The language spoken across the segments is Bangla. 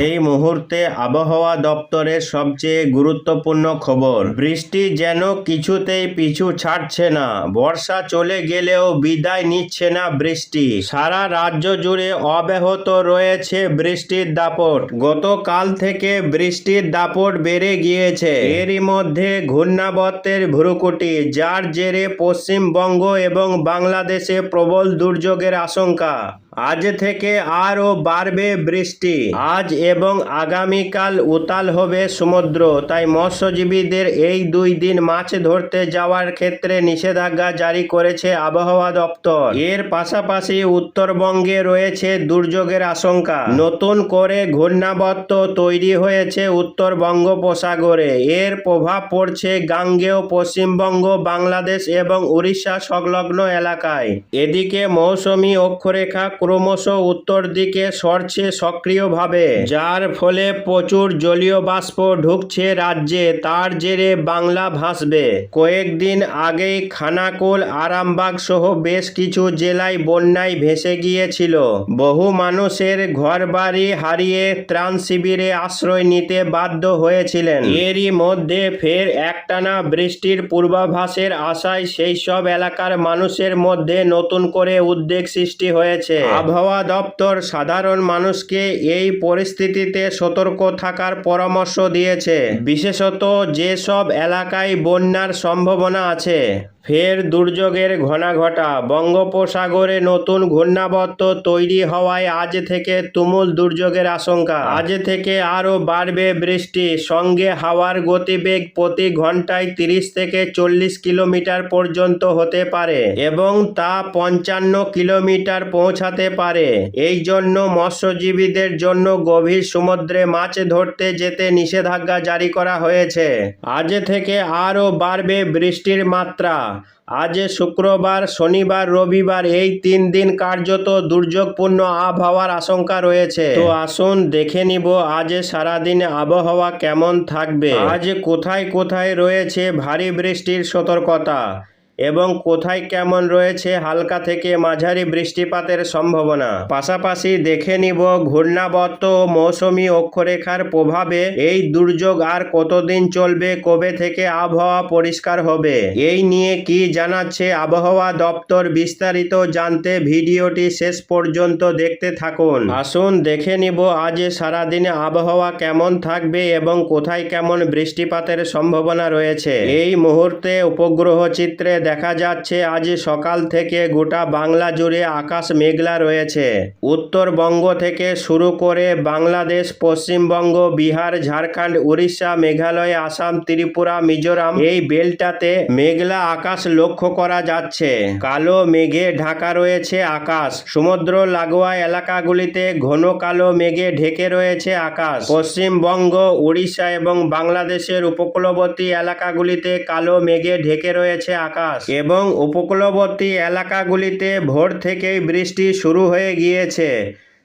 এই মুহূর্তে আবহাওয়া দপ্তরের সবচেয়ে গুরুত্বপূর্ণ খবর। বৃষ্টি যেন কিছুতেই পিছু ছাড়ছে না। বর্ষা চলে গেলেও বিদায় নিচ্ছে না বৃষ্টি। সারা রাজ্য জুড়ে অব্যাহত রয়েছে বৃষ্টির দাপট। গতকাল থেকে বৃষ্টির দাপট বেড়ে গিয়েছে। এরই মধ্যে ঘূর্ণাবর্তের ভ্রুকুটি, যার জেরে পশ্চিমবঙ্গ এবং বাংলাদেশে প্রবল দুর্যোগের আশঙ্কা। আজ থেকে আরও বাড়বে বৃষ্টি। আজ এবং আগামীকাল উতাল হবে সমুদ্র, তাই মৎস্যজীবীদের এই দুই দিন মাছ ধরতে যাওয়ার ক্ষেত্রে নিষেধাজ্ঞা জারি করেছে আবহাওয়া দপ্তর। এর পাশাপাশি উত্তরবঙ্গে রয়েছে দুর্যোগের আশঙ্কা। নতুন করে ঘূর্ণাবর্ত তৈরি হয়েছে উত্তর বঙ্গোপসাগরে। এর প্রভাব পড়ছে গাঙ্গেয় পশ্চিমবঙ্গ, বাংলাদেশ এবং উড়িষ্যা সংলগ্ন এলাকায়। এদিকে মৌসুমী অক্ষরেখা ক্রমশ উত্তর দিকে সরছে সক্রিয়ভাবে, যার ফলে প্রচুর জলীয় বাষ্প ঢুকছে রাজ্যে। তার জেরে বাংলা ভাসবে। কয়েকদিন আগেই খানাকুল, আরামবাগ সহ বেশ কিছু জেলায় বন্যায় ভেসে গিয়েছিল। বহু মানুষের ঘরবাড়ি হারিয়ে ত্রাণ শিবিরে আশ্রয় নিতে বাধ্য হয়েছিলেন। এরই মধ্যে ফের একটানা বৃষ্টির পূর্বাভাসের আশায় সেই সব এলাকার মানুষের মধ্যে নতুন করে উদ্বেগ সৃষ্টি হয়েছে। আবহাওয়া দপ্তর সাধারণ মানুষকে এই পরিস্থিতিতে সতর্ক থাকার পরামর্শ দিয়েছে। বিশেষত যেসব এলাকায় বন্যার সম্ভাবনা আছে। ফের দুর্যোগের ঘনাঘটা। বঙ্গোপসাগরে নতুন ঘূর্ণাবর্ত তৈরি হওয়ায় আজ থেকে তুমুল দুর্যোগের আশঙ্কা। আজ থেকে আরও বাড়বে বৃষ্টি। সঙ্গে হাওয়ার গতিবেগ প্রতি ঘন্টায় তিরিশ থেকে চল্লিশ কিলোমিটার পর্যন্ত হতে পারে এবং তা পঞ্চান্ন কিলোমিটার পৌঁছাতে পারে। এই জন্য মৎস্যজীবীদের জন্য গভীর সমুদ্রে মাছ ধরতে যেতে নিষেধাজ্ঞা জারি করা হয়েছে। আজ থেকে আরও বাড়বে বৃষ্টির মাত্রা। আজ শুক্রবার, শনিবার, রবিবার এই তিন দিন কার্যত দুর্যোগপূর্ণ আবহাওয়ার আশঙ্কা রয়েছে। তো আসুন দেখে নিব আজ সারাদিন আবহাওয়া কেমন থাকবে। আজ কোথায় কোথায় রয়েছে ভারী বৃষ্টির সতর্কতা? এবং কোথায় কেমন রয়েছে হালকা থেকে মাঝারি বৃষ্টিপাতের সম্ভাবনা। পাশাপাশি দেখে নিব ঘূর্ণাবর্ত মৌসুমি অক্ষরেখার প্রভাবে এই দুর্যোগ আর কতদিন চলবে, কবে থেকে আবহাওয়া পরিষ্কার হবে, এই নিয়ে কি জানাচ্ছে আবহাওয়া দপ্তর বিস্তারিত জানতে ভিডিওটি শেষ পর্যন্ত দেখতে থাকুন। আসুন দেখে নিব আজ সারাদিনে আবহাওয়া কেমন থাকবে এবং কোথায় কেমন বৃষ্টিপাতের সম্ভাবনা রয়েছে। এই মুহূর্তে উপগ্রহ চিত্রে দেখা যাচ্ছে, আজ সকাল থেকে গোটা বাংলা জুড়ে আকাশ মেঘলা রয়েছে। উত্তরবঙ্গ থেকে শুরু করে বাংলাদেশ, পশ্চিমবঙ্গ, বিহার, ঝাড়খণ্ড, উড়িষ্যা, মেঘালয়, আসাম, ত্রিপুরা, মিজোরাম এই বেলটাতে মেঘলা আকাশ লক্ষ্য করা যাচ্ছে। কালো মেঘে ঢাকা রয়েছে আকাশ। সমুদ্র লাগোয়া এলাকাগুলিতে ঘন কালো মেঘে ঢেকে রয়েছে আকাশ। পশ্চিমবঙ্গ, উড়িষ্যা এবং বাংলাদেশের উপকূলবর্তী এলাকাগুলিতে কালো মেঘে ঢেকে রয়েছে আকাশ। এবং উপকূলবর্তী এলাকাগুলিতে ভোর থেকেই বৃষ্টি শুরু হয়ে গিয়েছে।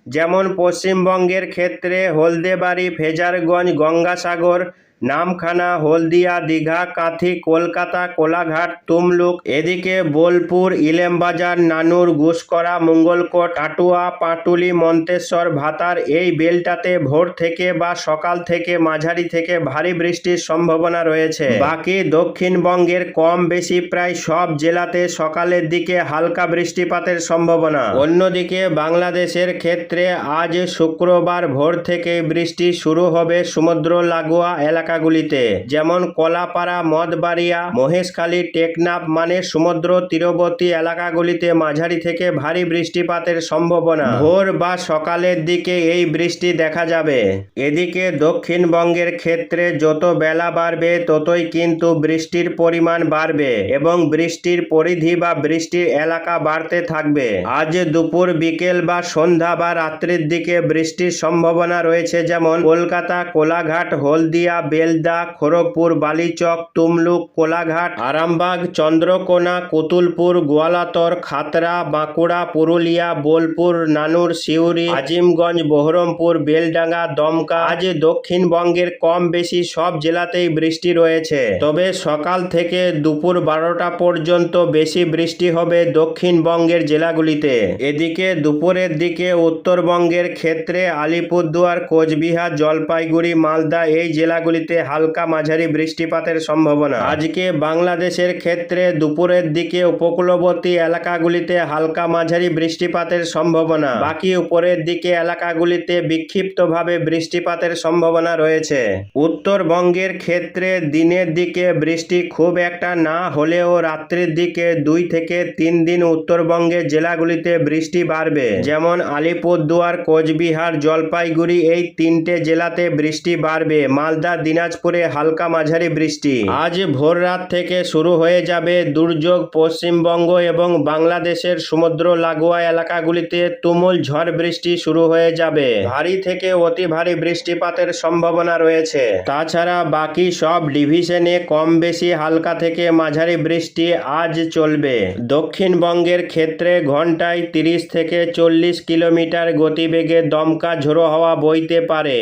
যেমন পশ্চিমবঙ্গের ক্ষেত্রে হলদেবাড়ি, ফেজারগঞ্জ, গঙ্গাসাগর নামখানা, হলদিয়া, দীঘা, কাঁথি, কলকাতা, কোলাঘাট, তুমলুক, এদিকে বোলপুর, ইলেমবাজার, নানুর গুসকরা মঙ্গলকোট, আটুয়া, পাটুলি, মন্তেশ্বর, ভাতার এই বেলটাতে ভোর থেকে বা সকাল থেকে মাঝারি থেকে ভারী বৃষ্টির সম্ভাবনা রয়েছে। বাকি দক্ষিণবঙ্গের কম বেশি প্রায় সব জেলাতে সকালের দিকে হালকা বৃষ্টিপাতের সম্ভাবনা। অন্যদিকে বাংলাদেশের ক্ষেত্রে আজ শুক্রবার ভোর থেকে বৃষ্টি শুরু হবে সমুদ্র লাগোয়া এলাকাগুলিতে, যেমন কলাপাড়া, মদবাড়িয়া, মহেশখালী, টেকনাফ মানে সমুদ্র তীরবর্তী এলাকাগুলিতে মাঝারি থেকে ভারী বৃষ্টিপাতের সম্ভাবনা। ভোর বা সকালের দিকে এই বৃষ্টি দেখা যাবে। এদিকে দক্ষিণবঙ্গের ক্ষেত্রে যত বেলা বাড়বে, ততই কিন্তু বৃষ্টির পরিমাণ বাড়বে এবং বৃষ্টির পরিধি বা বৃষ্টির এলাকা বাড়তে থাকবে। আজ দুপুর, বিকেল বা সন্ধ্যা বা রাত্রির দিকে বৃষ্টির সম্ভাবনা রয়েছে, যেমন কলকাতা, কোলাঘাট, হলদিয়া বেলদা, খড়গপুর, বালিচক, তুমলুক, কোলাঘাট, আরামবাগ, চন্দ্রকোনা, কতুলপুর, গোয়ালাতর, খাতরা, বাঁকুড়া, পুরুলিয়া, বোলপুর, নানুর, সিউড়ি, আজিমগঞ্জ, বহরমপুর, বেলডাঙ্গা, দমকা। আজ দক্ষিণবঙ্গের কম বেশি সব জেলাতেই বৃষ্টি রয়েছে। তবে সকাল থেকে দুপুর বারোটা পর্যন্ত বেশি বৃষ্টি হবে দক্ষিণবঙ্গের জেলাগুলিতে। এদিকে দুপুরের দিকে উত্তরবঙ্গের ক্ষেত্রে আলিপুরদুয়ার, কোচবিহার, জলপাইগুড়ি, মালদা এই জেলাগুলিতে হালকা মাঝারি বৃষ্টিপাতের সম্ভাবনা। আজকে বাংলাদেশের ক্ষেত্রে দুপুরের দিকে উপকূলবর্তী এলাকাগুলিতে হালকা মাঝারি বৃষ্টিপাতের সম্ভাবনা। বাকি উপরের দিকে এলাকাগুলিতে বিক্ষিপ্তভাবে বৃষ্টিপাতের সম্ভাবনা রয়েছে। উত্তরবঙ্গের ক্ষেত্রে দিনের দিকে বৃষ্টি খুব একটা না হলেও রাত্রির দিকে দুই থেকে তিন দিন উত্তরবঙ্গের জেলাগুলিতে বৃষ্টি বাড়বে। যেমন আলিপুরদুয়ার, কোচবিহার, জলপাইগুড়ি এই তিনটে জেলাতে বৃষ্টি বাড়বে। মালদা দিনাজপুরে হালকা মাঝারি বৃষ্টি। আজ ভোর রাত থেকে শুরু হয়ে যাবে দুর্যোগ পশ্চিমবঙ্গ এবং বাংলাদেশের সমুদ্র লাগোয়া এলাকাগুলিতে তুমুল ঝড় বৃষ্টি শুরু হয়ে যাবে। ভারী থেকে অতি ভারী বৃষ্টিপাতের সম্ভাবনা রয়েছে। তাছাড়া বাকি সব ডিভিশনে কম বেশি হালকা থেকে মাঝারি বৃষ্টি আজ চলবে। দক্ষিণবঙ্গের ক্ষেত্রে ঘন্টায় তিরিশ থেকে চল্লিশ কিলোমিটার গতিবেগে দমকা ঝোড়ো হাওয়া বইতে পারে।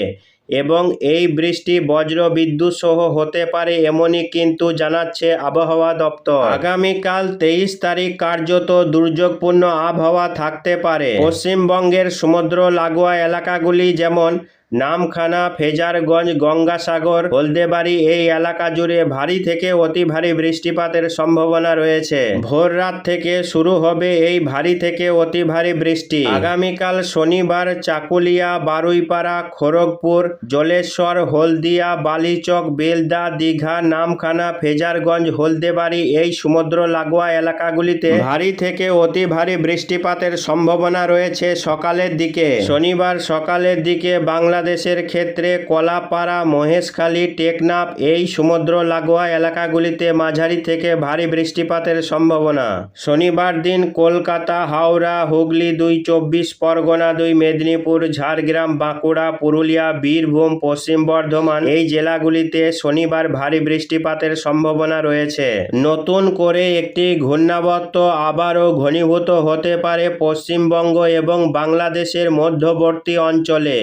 এবং এই বৃষ্টি বজ্র বিদ্যুৎ সহ হতে পারে এমনই কিন্তু জানাচ্ছে আবহাওয়া দপ্তর। আগামীকাল তেইশ তারিখ কার্যত দুর্যোগপূর্ণ আবহাওয়া থাকতে পারে। পশ্চিমবঙ্গের সমুদ্র লাগোয়া এলাকাগুলি যেমন নামখানা, ফেজারগঞ্জ, গঙ্গাসাগর, হলদেবাড়ি এই এলাকা জুড়ে ভারী থেকে অতি ভারী বৃষ্টিপাতের সম্ভাবনা রয়েছে। ভোর রাত থেকে শুরু হবে এই ভারী থেকে অতি ভারী বৃষ্টি। আগামীকাল শনিবার চাকুলিয়া, বারুইপাড়া, খড়গপুর, জলেশ্বর, হলদিয়া, বালিচক, বেলদা, দীঘা, নামখানা, ফেজারগঞ্জ, হলদেবাড়ি এই সমুদ্র লাগোয়া এলাকাগুলিতে ভারী থেকে অতি ভারী বৃষ্টিপাতের সম্ভাবনা রয়েছে সকালের দিকে। শনিবার সকালের দিকে বাংলাদেশের ক্ষেত্রে কলাপাড়া, মহেশখালী, টেকনাফ এই সমুদ্র লাগোয়া এলাকাগুলিতে মাঝারি থেকে ভারী বৃষ্টিপাতের সম্ভাবনা। শনিবার দিন কলকাতা, হাওড়া, হুগলি দুই চব্বিশ, পরগনা দুই, মেদিনীপুর, ঝাড়গ্রাম, বাঁকুড়া, পুরুলিয়া, বীরভূম, পশ্চিম বর্ধমান এই জেলাগুলিতে শনিবার ভারী বৃষ্টিপাতের সম্ভাবনা রয়েছে। নতুন করে একটি ঘূর্ণাবর্ত আবারও ঘনীভূত হতে পারে পশ্চিমবঙ্গ এবং বাংলাদেশের মধ্যবর্তী অঞ্চলে।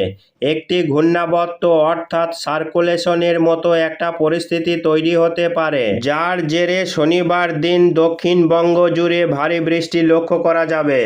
একটি ঘূর্ণাবর্ত অর্থাৎ সার্কুলেশনের মতো একটা পরিস্থিতি তৈরি হতে পারে, যার জেরে শনিবার দিন দক্ষিণবঙ্গ জুড়ে ভারী বৃষ্টি লক্ষ্য করা যাবে।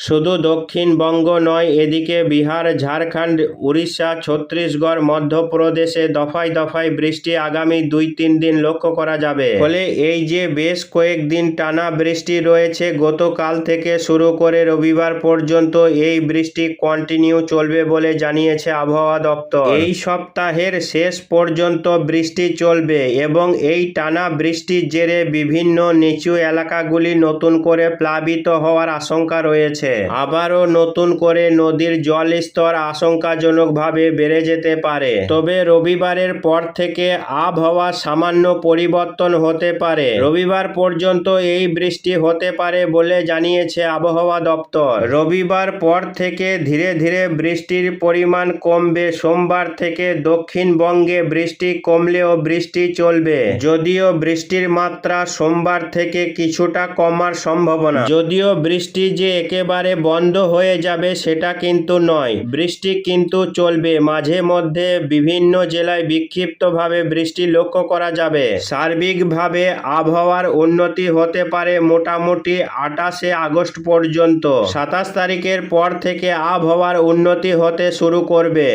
শুধু দক্ষিণবঙ্গ নয়, এদিকে বিহার, ঝাড়খণ্ড, উড়িষ্যা, ছত্তিশগড়, মধ্যপ্রদেশে দফায় দফায় বৃষ্টি আগামী দুই তিন দিন লক্ষ্য করা যাবে। ফলে এই যে বেশ কয়েকদিন টানা বৃষ্টি রয়েছে, গতকাল থেকে শুরু করে রবিবার পর্যন্ত এই বৃষ্টি কন্টিনিউ চলবে বলে জানিয়েছে আবহাওয়া দপ্তর। এই সপ্তাহের শেষ পর্যন্ত বৃষ্টি চলবে এবং এই টানা বৃষ্টির জেরে বিভিন্ন নিচু এলাকাগুলি নতুন করে প্লাবিত হওয়ার আশঙ্কা রয়েছে। আবারও নতুন করে নদীর জল স্তর আশঙ্কাজনকভাবে বেড়ে যেতে পারে। তবে রবিবারের পর থেকে আবহাওয়া সামান্য পরিবর্তন হতে পারে। রবিবার পর্যন্ত এই বৃষ্টি হতে পারে বলে জানিয়েছে আবহাওয়া দপ্তর। রবিবার পর থেকে ধীরে ধীরে বৃষ্টির পরিমাণ কমবে। সোমবার থেকে দক্ষিণবঙ্গে বৃষ্টি কমলেও বৃষ্টি চলবে। যদিও বৃষ্টির মাত্রা সোমবার থেকে কিছুটা কমার সম্ভাবনা। যদিও বৃষ্টি যে একেবারে বন্ধ হয়ে যাবে সেটা কিন্তু নয়। বৃষ্টি কিন্তু চলবে। মাঝে মধ্যে বিভিন্ন জেলায় বিক্ষিপ্তভাবে বৃষ্টি লক্ষ্য করা যাবে। সার্বিকভাবে আবহাওয়ার উন্নতি হতে পারে মোটামুটি আটাশে আগস্ট পর্যন্ত। সাতাশ তারিখের পর থেকে আবহাওয়ার উন্নতি হতে শুরু করবে।